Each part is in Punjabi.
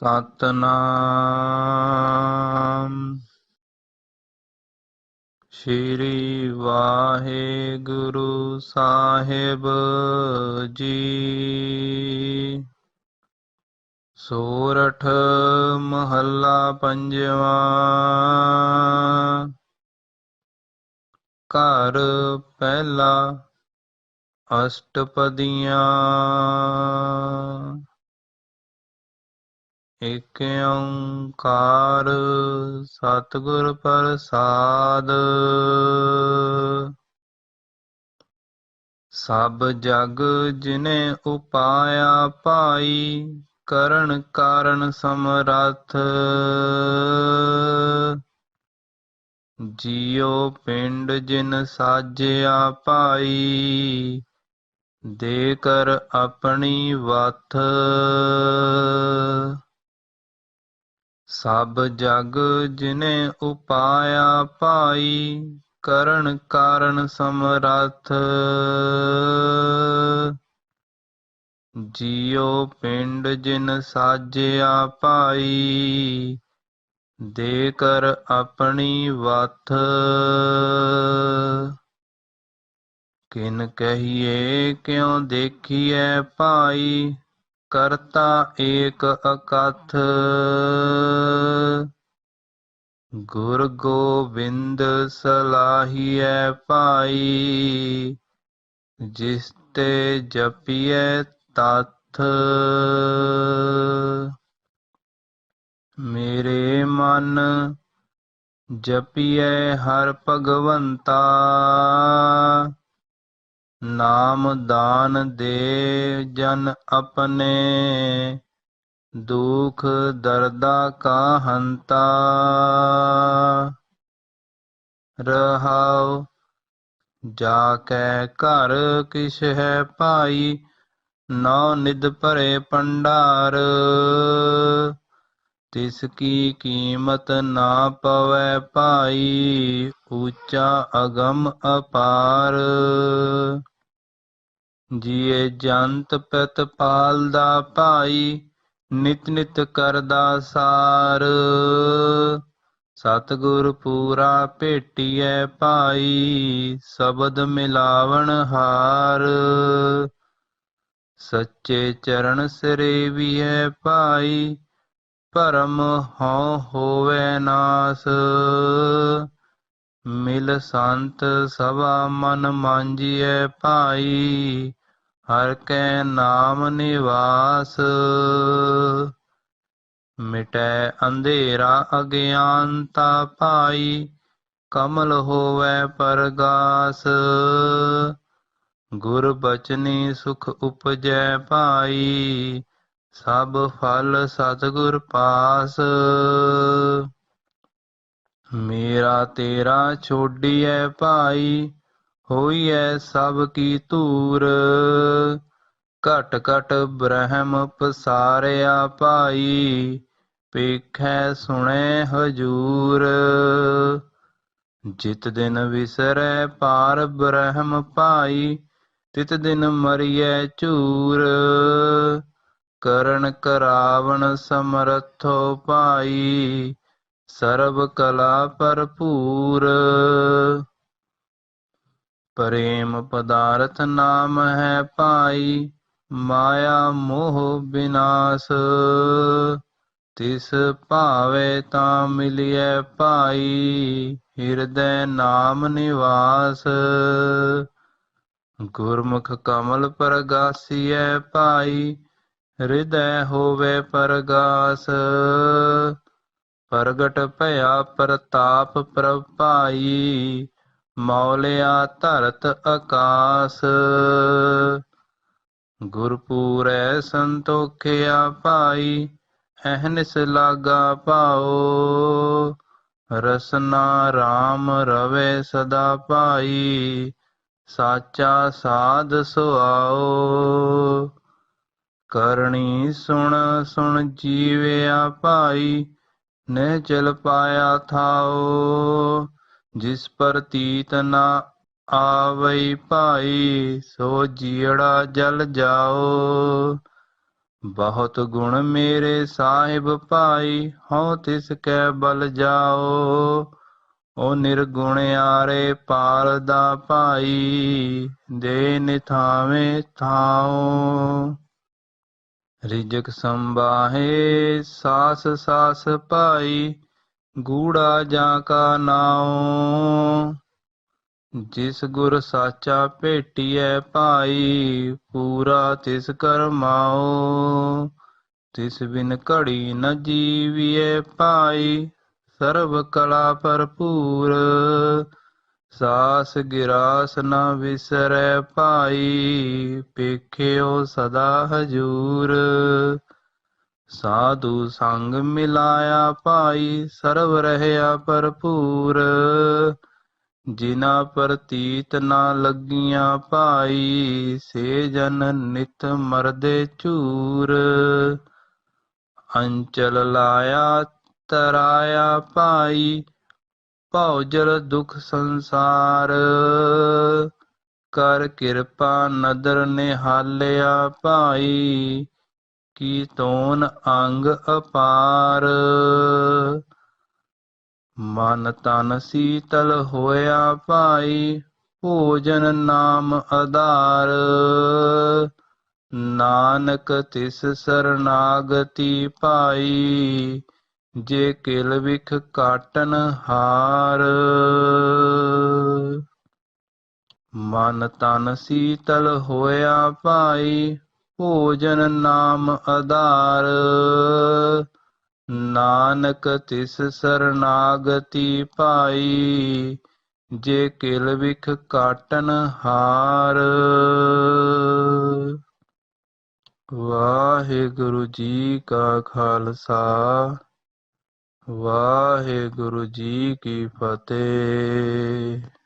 ਸਤਨਾਮ। ਸ਼੍ਰੀ ਵਾਹਿਗੁਰੂ ਸਾਹਿਬ ਜੀ। ਸੋਰਠ ਮਹੱਲਾ ਪੰਜਵਾਂ। ਘਰ ਪਹਿਲਾ ਅਸ਼ਟਪਦੀਆਂ। ਇਕ ਓੰਕਾਰ ਸਤਿਗੁਰ ਪ੍ਰਸਾਦ। ਸਭ ਜਗ ਜਿਨੇ ਉਪਾਇਆ ਪਾਈ ਕਰਨ ਕਾਰਨ ਸਮਰੱਥ। ਜਿਉ ਪਿੰਡ ਜਿਨ ਸਾਜਿਆ ਪਾਈ ਦੇ ਕਰ ਆਪਣੀ ਵਥ। ਸਭ ਜਗ ਜਿਨੇ ਉਪਾਇਆ ਪਾਈ ਕਰਨ ਕਾਰਨ ਸਮਰੱਥ। ਜਿਉ ਪਿੰਡ ਜਿਨ ਸਾਜਿਆ ਪਾਈ ਦੇ ਕਰ ਆਪਣੀ ਵਥ। ਕਿਨ ਕਹੀਏ, ਕਿਉ ਦੇਖੀਐ ਭਾਈ ਕਰਤਾ ਏਕ ਅਕਥ। ਗੁਰ ਗੋਬਿੰਦ ਸਲਾਹੀਐ ਭਾਈ, ਜਿਸ ਤੇ ਜਪੀਐ ਤਥ। ਮੇਰੇ ਮਨ ਜਪੀਐ ਹਰ ਭਗਵੰਤਾ। ਨਾਮ ਦਾਨ ਦੇ ਜਨ ਆਪਣੇ, ਦੁਖ ਦਰਦਾ ਕਾ ਹੰਤਾ ਰਹਾਉ ਜਾ ਕੈ ਘਰ ਕਿਛ ਹੈ ਭਾਈ ਨੌ ਨਿਦ ਭਰੇ ਪੰਡਾਰ ਤਿਸ ਕੀ ਕੀਮਤ ਨਾ ਪਵੈ ਭਾਈ, ਉੱਚਾ ਅਗਮ ਅਪਾਰ। ਜੀਏ ਜੰਤ ਪਤ ਪਾਲਦਾ ਭਾਈ, ਨਿਤ ਨਿਤ ਕਰਦਾ ਸਾਰ। ਸਤਿਗੁਰ ਪੂਰਾ ਭੇਟੀਐ ਭਾਈ, ਸ਼ਬਦ ਮਿਲਾਵਣ ਹਾਰ। ਸੱਚੇ ਚਰਨ ਸਰੇਵੀਐ ਭਾਈ, ਭਰਮ ਹਉ ਹੋਵੇ ਨਾਸ। ਮਿਲ ਸੰਤ ਸਭਾ ਮਨ ਮਾਂਜੀਐ ਭਾਈ ਹਰ ਕੈ ਨਾਮ ਨਿਵਾਸ, ਮਿਟੈ ਅੰਧੇਰਾ ਅਗਿਆਨਤਾ ਭਾਈ, ਕਮਲ ਹੋਵੇ ਪਰਗਾਸ। ਗੁਰ ਬਚਨੀ ਸੁਖ ਉਪਜੈ ਭਾਈ, ਸਭ ਫਲ ਸਤਿਗੁਰ ਪਾਸ। ਮੇਰਾ ਤੇਰਾ ਛੋਡੀਐ ਭਾਈ ਹੋਈਐ ਸਭ ਕੀ ਧੂਰ। ਘਟ ਘਟ ਬ੍ਰਹਮ ਪਸਾਰਿਆ ਪਾਈ ਪੇਖੈ ਸੁਣੈ ਹਜੂਰ। ਜਿਤ ਦਿਨ ਵਿਸਰੈ ਪਾਰ ਬ੍ਰਹਮ ਪਾਈ ਤਿਤ ਦਿਨ ਮਰੀਐ ਚੂਰ ਕਰਨ ਕਰਾਵਣ ਸਮਰਥੋ ਪਾਈ ਸਰਬ ਕਲਾ ਭਰਪੂਰ। ਪ੍ਰੇਮ ਪਦਾਰਥ ਨਾਮ ਹੈ ਭਾਈ, ਮਾਇਆ ਮੋਹ ਬਿਨਾਸ਼। ਤਿਸ ਭਾਵੇ ਤਾਂ ਮਿਲਿਐ ਭਾਈ, ਹਿਰਦੈ ਨਾਮ ਨਿਵਾਸ। ਗੁਰਮੁਖ ਕਮਲ ਪ੍ਰਗਾਸੀਐ ਭਾਈ, ਹਿਰਦੈ ਹੋਵੇ ਪਰਗਾਸ। ਪ੍ਰਗਟ ਭਇਆ ਪ੍ਰਤਾਪ ਪ੍ਰਭਾਈ ਮੌਲਿਆ ਧਰਤ ਆਕਾਸ ਗੁਰਪੂਰੈ ਸੰਤੋਖਿਆ ਭਾਈ, ਅਹਨਿਸ ਲਾਗਾ ਪਾਓ ਰਸਨਾ RAM ਰਵੇ ਸਦਾ ਭਾਈ, ਸਾਚਾ ਸਾਧ ਸੁਆਓ ਕਰਨੀ ਸੁਣ ਸੁਣ ਜੀਵਿਆ ਭਾਈ ਨੇ ਚਲ ਪਾਇਆ ਥਾਓ ਜਿਸ ਪ੍ਰਤੀਤ ਨਾ ਆਵਈ ਭਾਈ, ਸੋ ਜੀੜਾ ਜਲ ਜਾਓ। ਬਹੁਤ ਗੁਣ ਮੇਰੇ ਸਾਹਿਬ ਭਾਈ, ਹਉ ਤਿਸ ਕੈ ਬਲ ਜਾਓ। ਓ ਨਿਰਗੁਣ ਆਰੇ ਪਾਲ ਦਾ ਭਾਈ, ਦੇ ਨਿਥਾਵੇਂ ਥਾਉ। ਰਿਜਕ ਸੰਬਾਹੇ ਸਾਸ ਸਾਸ ਭਾਈ ਗੂੜਾ ਜਾਂ ਕਾ ਨਾਉ। ਜਿਸ ਗੁਰ ਸਾਚਾ ਭੇਟੀਐ ਭਾਈ, ਪੂਰਾ ਤਿਸ ਕਰਮਾਓ ਤਿਸ ਬਿਨ ਘੜੀ ਨ ਜੀਵੀਐ ਭਾਈ, ਸਰਬ ਕਲਾ ਭਰਪੂਰ। ਸਾਸ ਗਿਰਾਸ ਨ ਵਿਸਰੈ ਭਾਈ, ਪੇਖਿਓ ਸਦਾ ਹਜੂਰ। ਸਾਧੂ ਸੰਗ ਮਿਲਾਇਆ ਭਾਈ ਸਰਵ ਰਹਿਆ ਭਰਪੂਰ। ਜਿਨਾ ਪ੍ਰਤੀਤ ਨਾ ਲੱਗੀਆਂ ਭਾਈ, ਸੇ ਜਨ ਨਿਤ ਮਰਦੇ ਚੂਰ ਅੰਚਲ ਲਾਇਆ, ਤਰਾਇਆ ਭਾਈ ਭਉਜਲ ਦੁਖ ਸੰਸਾਰ। ਕਰ ਕਿਰਪਾ ਨਦਰ ਨਿਹਾਲਿਆ ਭਾਈ ਕੀ ਤੋਨ ਅੰਗ ਅਪਾਰ? ਮਨ ਤਨ ਸੀਤਲ ਹੋਇਆ ਭਾਈ, ਭੋਜਨ ਨਾਮ ਆਧਾਰ। ਨਾਨਕ ਤਿਸ ਸਰਨਾਗਤੀ ਪਾਈ ਜੇ ਕਿਲ ਵਿਖ ਕਾਟਨ ਹਾਰ। ਮਨ ਤਨ ਸੀਤਲ ਹੋਇਆ ਭਾਈ ਭੋਜਨ ਨਾਮ ਆਧਾਰ। ਨਾਨਕ ਤਿਸ ਸਰਨਾਗਤੀ ਭਾਈ, ਜੇ ਕਿਲ ਵਿਖ ਕਾਟਨ ਹਾਰ। ਵਾਹਿਗੁਰੂ ਜੀ ਕਾ ਖਾਲਸਾ, ਵਾਹਿਗੁਰੂ ਜੀ ਕੀ ਫਤਿਹ।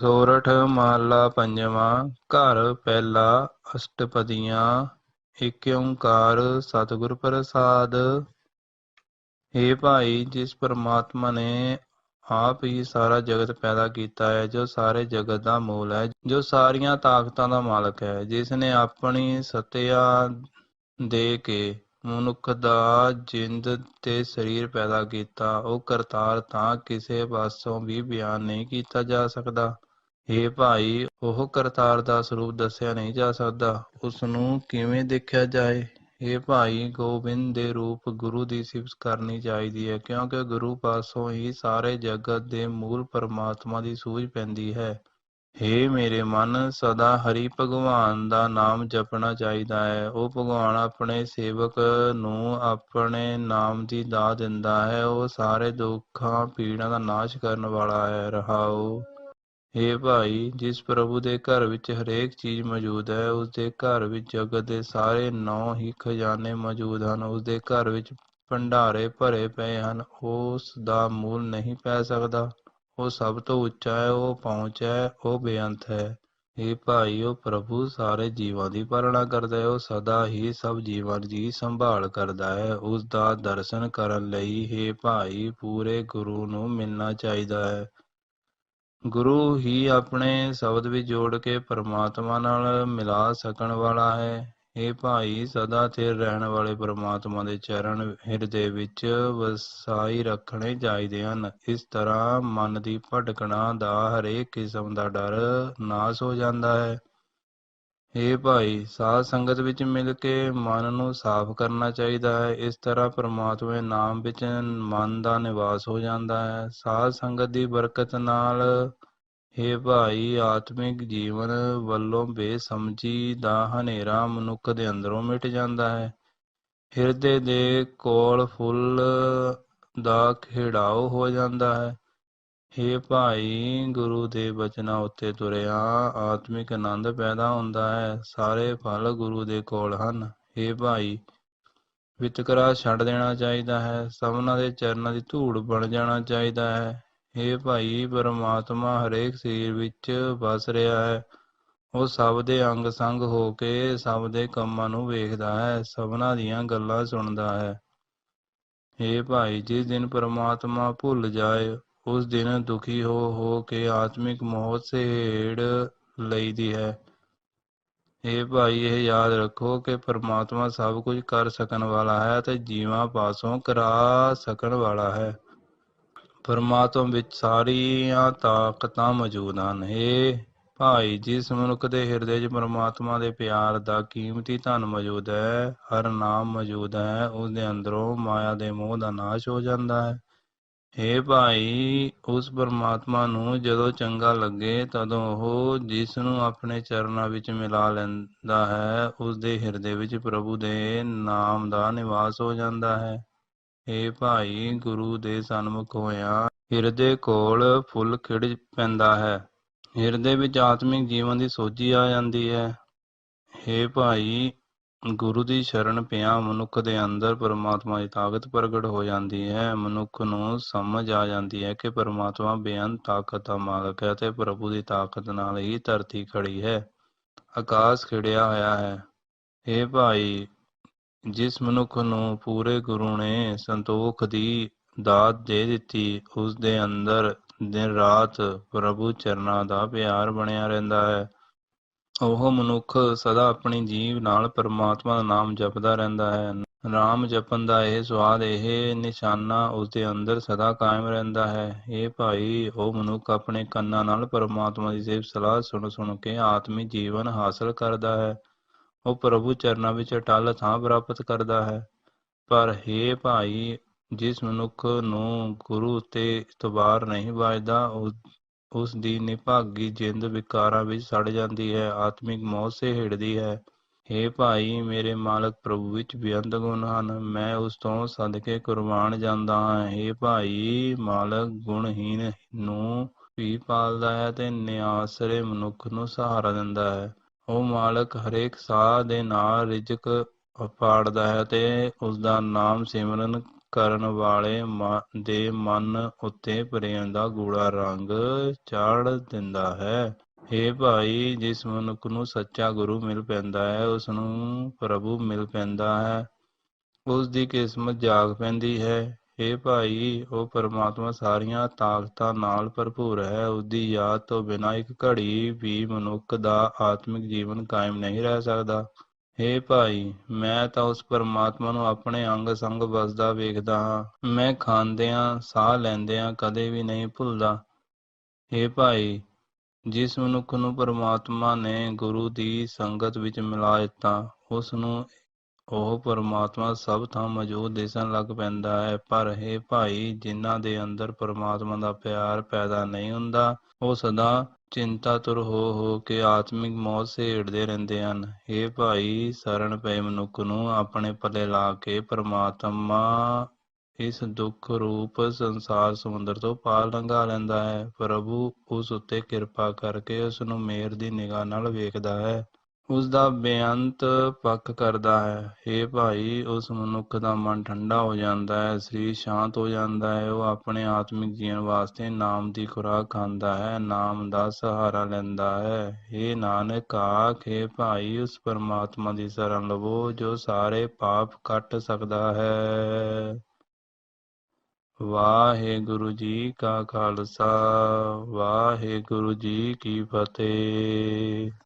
ਸੋਰਠ ਮਹੱਲਾ ਪੰਜਵਾਂ, ਘਰ ਪਹਿਲਾ ਅਸ਼ਟਪਦੀਆਂ ਏਕ ਓੰਕਾਰ ਸਤਿਗੁਰ ਪ੍ਰਸਾਦ। ਏ ਭਾਈ, ਜਿਸ ਪਰਮਾਤਮਾ ਨੇ ਆਪ ਹੀ ਸਾਰਾ ਜਗਤ ਪੈਦਾ ਕੀਤਾ ਹੈ, ਜੋ ਸਾਰੇ ਜਗਤ ਦਾ ਮੂਲ ਹੈ, ਜੋ ਸਾਰੀਆਂ ਤਾਕਤਾਂ ਦਾ ਮਾਲਕ ਹੈ, ਜਿਸ ਨੇ ਆਪਣੀ ਸਤਿਆ ਦੇ ਕੇ ਮਨੁੱਖ ਦਾ ਜਿੰਦ ਤੇ ਸਰੀਰ ਪੈਦਾ ਕੀਤਾ, ਉਹ ਕਰਤਾਰ ਤਾਂ ਕਿਸੇ ਪਾਸੋਂ ਵੀ ਬਿਆਨ ਨਹੀਂ ਕੀਤਾ ਜਾ ਸਕਦਾ। ਏ ਭਾਈ, ਉਹ ਕਰਤਾਰ ਦਾ ਸਰੂਪ ਦੱਸਿਆ ਨਹੀਂ ਜਾ ਸਕਦਾ। ਉਸ ਨੂੰ ਕਿਵੇਂ ਦੇਖਿਆ ਜਾਏ? ਇਹ ਭਾਈ, ਗੋਬਿੰਦ ਦੇ ਰੂਪ ਗੁਰੂ ਦੀ ਸਿਫਤ ਕਰਨੀ ਚਾਹੀਦੀ ਹੈ, ਕਿਉਂਕਿ ਗੁਰੂ ਪਾਸੋਂ ਹੀ ਸਾਰੇ ਜਗਤ ਦੇ ਮੂਲ ਪਰਮਾਤਮਾ ਦੀ ਸੂਝ ਪੈਂਦੀ ਹੈ। ਹੇ ਮੇਰੇ ਮਨ, ਸਦਾ ਹਰੀ ਭਗਵਾਨ ਦਾ ਨਾਮ ਜਪਣਾ ਚਾਹੀਦਾ ਹੈ। ਉਹ ਭਗਵਾਨ ਆਪਣੇ ਸੇਵਕ ਨੂੰ ਆਪਣੇ ਨਾਮ ਦੀ ਦਾਤ ਦਿੰਦਾ ਹੈ। ਉਹ ਸਾਰੇ ਦੁੱਖਾਂ, ਪੀੜਾਂ ਦਾ ਨਾਸ਼ ਕਰਨ ਵਾਲਾ ਹੈ। ਰਹਾਓ। ਹੇ ਭਾਈ, ਜਿਸ ਪ੍ਰਭੂ ਦੇ ਘਰ ਵਿੱਚ ਹਰੇਕ ਚੀਜ਼ ਮੌਜੂਦ ਹੈ, ਉਸ ਦੇ ਘਰ ਵਿੱਚ ਜਗਤ ਦੇ ਸਾਰੇ ਨੌ ਹੀ ਖਜ਼ਾਨੇ ਮੌਜੂਦ ਹਨ, ਉਸ ਦੇ ਘਰ ਵਿੱਚ ਭੰਡਾਰੇ ਭਰੇ ਪਏ ਹਨ, ਉਸ ਦਾ ਮੂਲ ਨਹੀਂ ਪੈ ਸਕਦਾ। ਉਹ ਸਭ ਤੋਂ ਉੱਚਾ ਹੈ, ਉਹ ਪਹੁੰਚ ਹੈ, ਉਹ ਬੇਅੰਤ ਹੈ। ਇਹ ਭਾਈ, ਉਹ ਪ੍ਰਭੂ ਸਾਰੇ ਜੀਵਾਂ ਦੀ ਪਾਲਣਾ ਕਰਦਾ ਹੈ, ਉਹ ਸਦਾ ਹੀ ਸਭ ਜੀਵਾਂ ਦੀ ਸੰਭਾਲ ਕਰਦਾ ਹੈ, ਉਸ ਦਾ ਦਰਸ਼ਨ ਕਰਨ ਲਈ ਇਹ ਭਾਈ, ਪੂਰੇ ਗੁਰੂ ਨੂੰ ਮਿਲਣਾ ਚਾਹੀਦਾ ਹੈ। ਗੁਰੂ ਹੀ ਆਪਣੇ ਸ਼ਬਦ ਵਿੱਚ ਜੋੜ ਕੇ ਪਰਮਾਤਮਾ ਨਾਲ ਮਿਲਾ ਸਕਣ ਵਾਲਾ ਹੈ। ਇਹ ਭਾਈ, ਸਦਾ ਸਥਿਰ ਰਹਿਣ ਵਾਲੇ ਪਰਮਾਤਮਾ ਦੇ ਚਰਨ ਹਿਰਦੇ ਵਿੱਚ ਵਸਾਈ ਰੱਖਣੇ ਚਾਹੀਦੇ ਹਨ। ਇਸ ਤਰ੍ਹਾਂ ਮਨ ਦੀ ਭਟਕਣਾ ਦਾ ਹਰੇਕ ਕਿਸਮ ਦਾ ਡਰ ਨਾਸ ਹੋ ਜਾਂਦਾ ਹੈ। ਇਹ ਭਾਈ, ਸਾਧ ਸੰਗਤ ਵਿੱਚ ਮਿਲ ਕੇ ਮਨ ਨੂੰ ਸਾਫ਼ ਕਰਨਾ ਚਾਹੀਦਾ ਹੈ। ਇਸ ਤਰ੍ਹਾਂ ਪਰਮਾਤਮਾ ਦੇ ਨਾਮ ਵਿੱਚ ਮਨ ਦਾ ਨਿਵਾਸ ਹੋ ਜਾਂਦਾ ਹੈ। ਸਾਧ ਸੰਗਤ ਦੀ ਬਰਕਤ ਨਾਲ ਇਹ ਭਾਈ, ਆਤਮਿਕ ਜੀਵਨ ਵੱਲੋਂ ਬੇਸਮਝੀ ਦਾ ਹਨੇਰਾ ਮਨੁੱਖ ਦੇ ਅੰਦਰੋਂ ਮਿਟ ਜਾਂਦਾ ਹੈ। ਹਿਰਦੇ ਦੇ ਕੋਲ ਫੁੱਲ ਦਾ ਖਿੜਾਓ ਹੋ ਜਾਂਦਾ ਹੈ। ਇਹ ਭਾਈ, ਗੁਰੂ ਦੇ ਬਚਨਾਂ ਉੱਤੇ ਤੁਰਿਆ, ਆਤਮਿਕ ਆਨੰਦ ਪੈਦਾ ਹੁੰਦਾ ਹੈ, ਸਾਰੇ ਫਲ ਗੁਰੂ ਦੇ ਕੋਲ ਹਨ। ਇਹ ਭਾਈ, ਵਿਤਕਰਾ ਛੱਡ ਦੇਣਾ ਚਾਹੀਦਾ ਹੈ, ਸਭਨਾਂ ਦੇ ਚਰਨਾਂ ਦੀ ਧੂੜ ਬਣ ਜਾਣਾ ਚਾਹੀਦਾ ਹੈ। ਇਹ ਭਾਈ, ਪਰਮਾਤਮਾ ਹਰੇਕ ਸਰੀਰ ਵਿੱਚ ਵਸ ਰਿਹਾ ਹੈ। ਉਹ ਸਭ ਦੇ ਅੰਗ ਸੰਗ ਹੋ ਕੇ ਸਭ ਦੇ ਕੰਮਾਂ ਨੂੰ ਵੇਖਦਾ ਹੈ, ਸਭਨਾਂ ਦੀਆਂ ਗੱਲਾਂ ਸੁਣਦਾ ਹੈ। ਹੇ ਭਾਈ, ਜਿਸ ਦਿਨ ਪਰਮਾਤਮਾ ਭੁੱਲ ਜਾਏ ਉਸ ਦਿਨ ਦੁਖੀ ਹੋ ਹੋ ਕੇ ਆਤਮਿਕ ਮੋਹ ਸੇੜ ਲਈਦੀ ਹੈ। ਇਹ ਭਾਈ, ਇਹ ਯਾਦ ਰੱਖੋ ਕਿ ਪਰਮਾਤਮਾ ਸਭ ਕੁਝ ਕਰ ਸਕਣ ਵਾਲਾ ਹੈ ਤੇ ਜੀਵਾਂ ਪਾਸੋਂ ਕਰਾ ਸਕਣ ਵਾਲਾ ਹੈ। ਪਰਮਾਤਮਾ ਵਿੱਚ ਸਾਰੀਆਂ ਤਾਕਤਾਂ ਮੌਜੂਦ ਹਨ। ਇਹ ਭਾਈ, ਜਿਸ ਮਨੁੱਖ ਦੇ ਹਿਰਦੇ 'ਚ ਪਰਮਾਤਮਾ ਦੇ ਪਿਆਰ ਦਾ ਕੀਮਤੀ ਧਨ ਮੌਜੂਦ ਹੈ, ਹਰ ਨਾਮ ਮੌਜੂਦ ਹੈ ਉਸ ਦੇ ਅੰਦਰੋਂ ਮਾਇਆ ਦੇ ਮੋਹ ਦਾ ਨਾਸ਼ ਹੋ ਜਾਂਦਾ ਹੈ। ਹੇ ਭਾਈ, ਉਸ ਪਰਮਾਤਮਾ ਨੂੰ ਜਦੋਂ ਚੰਗਾ ਲੱਗੇ ਤਦੋਂ ਉਹ ਜਿਸ ਨੂੰ ਆਪਣੇ ਚਰਨਾਂ ਵਿੱਚ ਮਿਲਾ ਲੈਂਦਾ ਹੈ ਉਸ ਦੇ ਹਿਰਦੇ ਵਿੱਚ ਪ੍ਰਭੂ ਦੇ ਨਾਮ ਦਾ ਨਿਵਾਸ ਹੋ ਜਾਂਦਾ ਹੈ। ਹੇ ਭਾਈ, ਗੁਰੂ ਦੇ ਸਨਮੁਖ ਹੋਇਆ ਹਿਰਦੇ ਕੋਲ ਫੁੱਲ ਖਿੜ ਪੈਂਦਾ ਹੈ। ਹਿਰਦੇ ਵਿੱਚ ਆਤਮਿਕ ਜੀਵਨ ਦੀ ਸੋਝੀ ਆ ਜਾਂਦੀ ਹੈ। ਹੇ ਭਾਈ ਗੁਰੂ ਦੀ ਸ਼ਰਨ ਪਿਆ ਮਨੁੱਖ ਦੇ ਅੰਦਰ ਪਰਮਾਤਮਾ ਦੀ ਤਾਕਤ ਪ੍ਰਗਟ ਹੋ ਜਾਂਦੀ ਹੈ। ਮਨੁੱਖ ਨੂੰ ਸਮਝ ਆ ਜਾਂਦੀ ਹੈ ਕਿ ਪਰਮਾਤਮਾ ਬੇਅੰਤ ਤਾਕਤ ਦਾ ਮਾਲਕ ਹੈ ਤੇ ਪ੍ਰਭੂ ਦੀ ਤਾਕਤ ਨਾਲ ਹੀ ਧਰਤੀ ਖੜੀ ਹੈ। ਆਕਾਸ਼ ਖਿੜਿਆ ਹੋਇਆ ਹੈ। ਇਹ ਭਾਈ, ਜਿਸ ਮਨੁੱਖ ਨੂੰ ਪੂਰੇ ਗੁਰੂ ਨੇ ਸੰਤੋਖ ਦੀ ਦਾਤ ਦੇ ਦਿੱਤੀ ਉਸ ਦੇ ਅੰਦਰ ਦਿਨ ਰਾਤ ਪ੍ਰਭੂ ਚਰਨਾਂ ਦਾ ਪਿਆਰ ਬਣਿਆ ਰਹਿੰਦਾ ਹੈ। ਉਹ ਮਨੁੱਖ ਸਦਾ ਆਪਣੀ ਜੀਵ ਨਾਲ ਪਰਮਾਤਮਾ ਦਾ ਨਾਮ ਜਪਦਾ ਰਹਿੰਦਾ ਹੈ। ਨਾਮ ਜਪਣ ਦਾ ਇਹ ਸਵਾਦ ਇਹ ਨਿਸ਼ਾਨਾ ਉਸ ਦੇ ਅੰਦਰ ਸਦਾ ਕਾਇਮ ਰਹਿੰਦਾ ਹੈ। ਇਹ ਭਾਈ, ਉਹ ਮਨੁੱਖ ਆਪਣੇ ਕੰਨਾਂ ਨਾਲ ਪਰਮਾਤਮਾ ਦੀ ਸਿਫਤ ਸਲਾਹ ਸੁਣ ਸੁਣ ਕੇ ਆਤਮੀ ਜੀਵਨ ਹਾਸਲ ਕਰਦਾ ਹੈ। ਉਹ ਪ੍ਰਭੂ ਚਰਨਾਂ ਵਿੱਚ ਅਟਲ ਥਾਂ ਪ੍ਰਾਪਤ ਕਰਦਾ ਹੈ। ਪਰ ਹੇ ਭਾਈ, ਜਿਸ ਮਨੁੱਖ ਨੂੰ ਗੁਰੂ ਉੱਤੇ ਇਤਬਾਰ ਨਹੀਂ ਵੱਜਦਾ ਉਸ ਦੀ ਨਿਭਾਗੀ ਜਿੰਦ ਵਿਕਾਰਾਂ ਵਿੱਚ ਸੜ ਜਾਂਦੀ ਹੈ, ਆਤਮਿਕ ਮੌਤ ਸੇ ਹਿੜਦੀ ਹੈ। ਹੇ ਭਾਈ, ਮੇਰੇ ਮਾਲਕ ਪ੍ਰਭੂ ਵਿੱਚ ਬੇਅੰਤ ਗੁਣ ਹਨ। ਮੈਂ ਉਸ ਤੋਂ ਸਦਕੇ ਕੁਰਬਾਨ ਜਾਂਦਾ ਹਾਂ। ਹੇ ਭਾਈ, ਮਾਲਕ ਗੁਣਹੀਨ ਨੂੰ ਵੀ ਪਾਲਦਾ ਹੈ ਤੇ ਨਿਆਸਰੇ ਮਨੁੱਖ ਨੂੰ ਸਹਾਰਾ ਦਿੰਦਾ ਹੈ। ਉਹ ਮਾਲਕ, ਹਰੇਕ ਸਾਹ ਦੇ ਨਾਲ ਰਿਜਕ ਪਾੜਦਾ ਹੈ ਤੇ ਉਸ ਦਾ ਨਾਮ ਸਿਮਰਨ ਕਰਨ ਵਾਲੇ ਦੇ ਮਨ ਉੱਤੇ ਪ੍ਰੇਮ ਦਾ ਗੂੜਾ ਰੰਗ ਚਾੜ ਦਿੰਦਾ ਹੈ। ਹੇ ਭਾਈ, ਜਿਸ ਮਨੁੱਖ ਨੂੰ ਸੱਚਾ ਗੁਰੂ ਮਿਲ ਪੈਂਦਾ ਹੈ ਉਸ ਨੂੰ ਪ੍ਰਭੂ ਮਿਲ ਪੈਂਦਾ ਹੈ। ਉਸ ਦੀ ਕਿਸਮਤ ਜਾਗ ਪੈਂਦੀ ਹੈ। ਹੇ ਭਾਈ, ਉਹ ਪਰਮਾਤਮਾ ਸਾਰੀਆਂ ਤਾਕਤਾਂ ਨਾਲ ਭਰਪੂਰ ਹੈ। ਉਸ ਦੀ ਯਾਦ ਤੋਂ ਬਿਨਾਂ ਇੱਕ ਘੜੀ ਵੀ ਮਨੁੱਖ ਦਾ ਆਤਮਿਕ ਜੀਵਨ ਕਾਇਮ ਨਹੀਂ ਰਹਿ ਸਕਦਾ। ਹੇ ਭਾਈ, ਮੈਂ ਤਾਂ ਉਸ ਪਰਮਾਤਮਾ ਨੂੰ ਆਪਣੇ ਅੰਗ ਸੰਗ ਵਸਦਾ ਵੇਖਦਾ ਹਾਂ। ਮੈਂ ਖਾਂਦਿਆਂ, ਸਾਹ ਲੈਂਦਿਆਂ ਕਦੇ ਵੀ ਨਹੀਂ ਭੁੱਲਦਾ। ਹੇ ਭਾਈ, ਜਿਸ ਮਨੁੱਖ ਨੂੰ ਪਰਮਾਤਮਾ ਨੇ ਗੁਰੂ ਦੀ ਸੰਗਤ ਵਿੱਚ ਮਿਲਾ ਦਿੱਤਾ, ਉਸ ਨੂੰ ਉਹ ਪਰਮਾਤਮਾ ਸਭ ਥਾਂ ਮੌਜੂਦ ਦਿਸਣ ਲੱਗ ਪੈਂਦਾ ਹੈ। ਪਰ ਹੇ ਭਾਈ, ਜਿਨ੍ਹਾਂ ਦੇ ਅੰਦਰ ਪਰਮਾਤਮਾ ਦਾ ਪਿਆਰ ਪੈਦਾ ਨਹੀਂ ਹੁੰਦਾ, ਉਹ ਸਦਾ ਚਿੰਤਾਤੁਰ ਹੋ ਹੋ ਕੇ ਆਤਮਿਕ ਮੌਤ ਸੇੜਦੇ ਰਹਿੰਦੇ ਹਨ। ਹੇ ਭਾਈ, ਸ਼ਰਨ ਪਏ ਮਨੁੱਖ ਨੂੰ ਆਪਣੇ ਪੱਲੇ ਲਾ ਕੇ ਪਰਮਾਤਮਾ ਇਸ ਦੁੱਖ ਰੂਪ ਸੰਸਾਰ ਸਮੁੰਦਰ ਤੋਂ ਪਾਰ ਲੰਘਾ ਲੈਂਦਾ ਹੈ। ਪ੍ਰਭੂ ਉਸ ਉੱਤੇ ਕਿਰਪਾ ਕਰਕੇ ਉਸ ਨੂੰ ਮੇਰ ਦੀ ਨਿਗਾਹ ਨਾਲ ਵੇਖਦਾ ਹੈ। ਉਸ ਦਾ ਬੇਅੰਤ ਪੱਖ ਕਰਦਾ ਹੈ। हे ਭਾਈ, ਉਸ ਮਨੁੱਖ ਦਾ ਮਨ ਠੰਡਾ ਹੋ ਜਾਂਦਾ ਹੈ, ਸਰੀਰ ਸ਼ਾਂਤ ਹੋ ਜਾਂਦਾ ਹੈ। ਉਹ ਆਪਣੇ ਆਤਮਿਕ ਜੀਵਨ ਵਾਸਤੇ ਨਾਮ ਦੀ ਖੁਰਾਕ ਖਾਂਦਾ ਹੈ, ਨਾਮ ਦਾ ਸਹਾਰਾ ਲੈਂਦਾ ਹੈ। हे ਨਾਨਕ, ਆਖੇ ਭਾਈ, ਉਸ ਪਰਮਾਤਮਾ ਦੀ ਸ਼ਰਨ ਲਵੋ, ਜੋ ਸਾਰੇ ਪਾਪ ਕੱਟ ਸਕਦਾ ਹੈ। ਵਾਹਿਗੁਰੂ ਜੀ ਕਾ ਖਾਲਸਾ, ਵਾਹਿਗੁਰੂ ਜੀ ਕੀ ਫਤਿਹ।